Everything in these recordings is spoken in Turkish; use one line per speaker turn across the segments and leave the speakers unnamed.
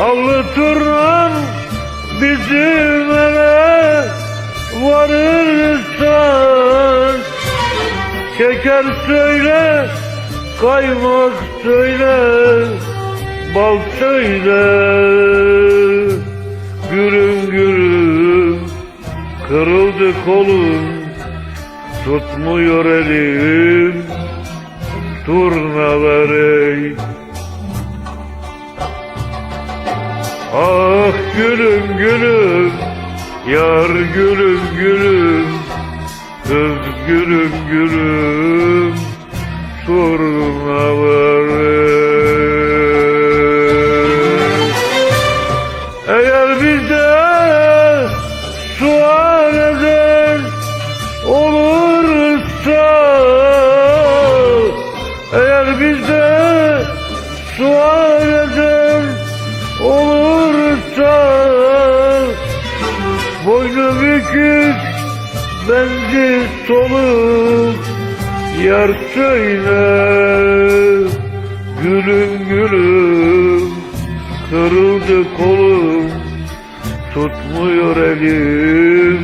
Allı turnan bizim eve varırsan. Şeker söyle, kaymak söyle, bal söyle. Gürüm gürüm, kırıldı kolum Tutmuyor elim, turna Ah gülüm gülüm, yar gülüm gülüm, kız gülüm gülüm, soruna Eğer Bükük benci soluk Yar söyle. Gülüm gülüm Kırıldı kolum tutmuyor elim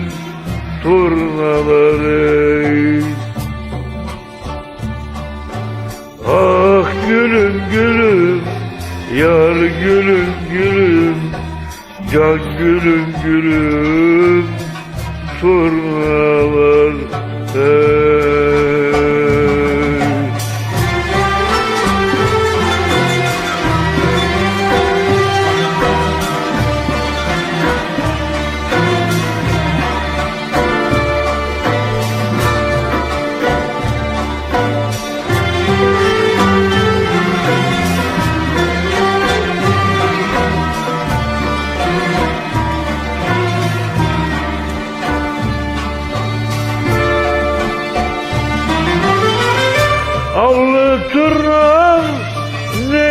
Turnaları. Ah gülüm gülüm Yar gülüm gülüm Can gülüm gülüm Turnam ne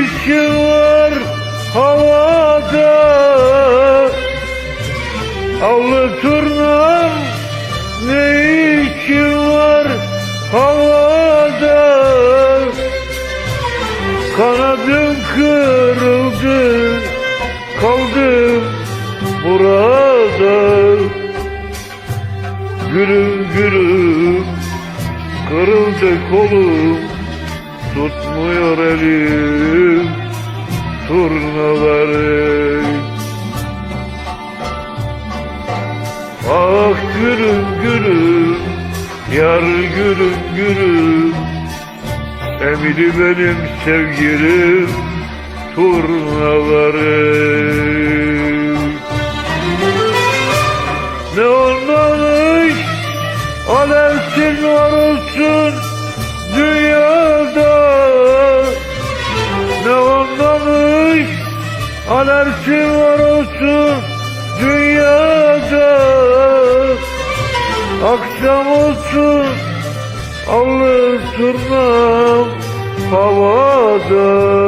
işin var havada? Allı turnam ne işin var havada? Kanadım kırıldı kaldım burada. Gülüm gülüm Kırıldı kolum Tutmuyor elim Turnaları. Ah gülüm gülüm Yar gülüm gülüm. Emili benim sevgilim Turnaları. Ne olmamış Alevsin var olsun dünyada Alevsin var olsun dünyada. Akşam olsun Allı turnam havada.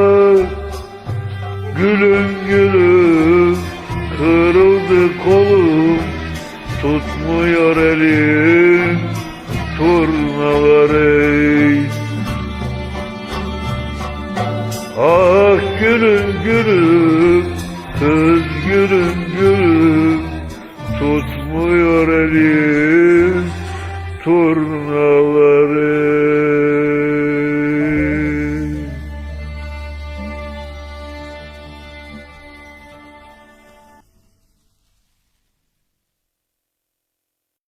Gülüm gülüm kırıldı kolum Tutmuyor elim turnaları. Ah gülüm gülüm tutmuyor elim Turna